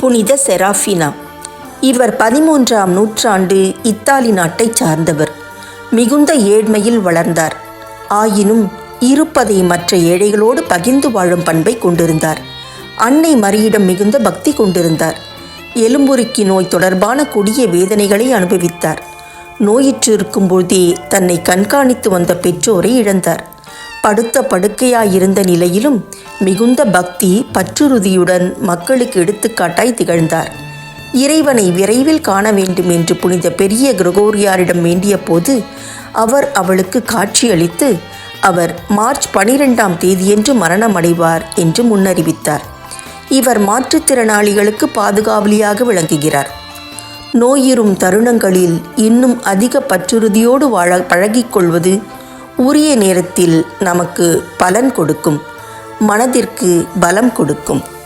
புனித செராஃபினா. இவர் பதிமூன்றாம் நூற்றாண்டு இத்தாலி நாட்டைச் சார்ந்தவர். மிகுந்த ஏழ்மையில் வளர்ந்தார். ஆயினும் இருப்பதை மற்ற ஏழைகளோடு பகிர்ந்து வாழும் பண்பை கொண்டிருந்தார். அன்னை மரியிடம் மிகுந்த பக்தி கொண்டிருந்தார். எலும்புருக்கி நோய் தொடர்பான கொடிய வேதனைகளை அனுபவித்தார். நோயிற்றிருக்கும் பொழுதே தன்னை கண்காணித்து வந்த பெற்றோரை இழந்தார். படுத்த படுக்கையாயிருந்த நிலையிலும் மிகுந்த பக்தி பற்றுறுதியுடன் மக்களுக்கு எடுத்துக்காட்டாய் திகழ்ந்தார். இறைவனை விரைவில் காண வேண்டும் என்று புனித பெரிய கிரகோரியாரிடம் வேண்டிய போது அவர் அவளுக்கு காட்சியளித்து அவர் மார்ச் பனிரெண்டாம் தேதியன்று மரணமடைவார் என்று முன்னறிவித்தார். இவர் மாற்றுத்திறனாளிகளுக்கு பாதுகாவலியாக விளங்குகிறார். நோயிரும் தருணங்களில் இன்னும் அதிக பற்றுறுதியோடு வாழ பழகிக்கொள்வது உரிய நேரத்தில் நமக்கு பலன் கொடுக்கும். மனதிற்கு பலம் கொடுக்கும்.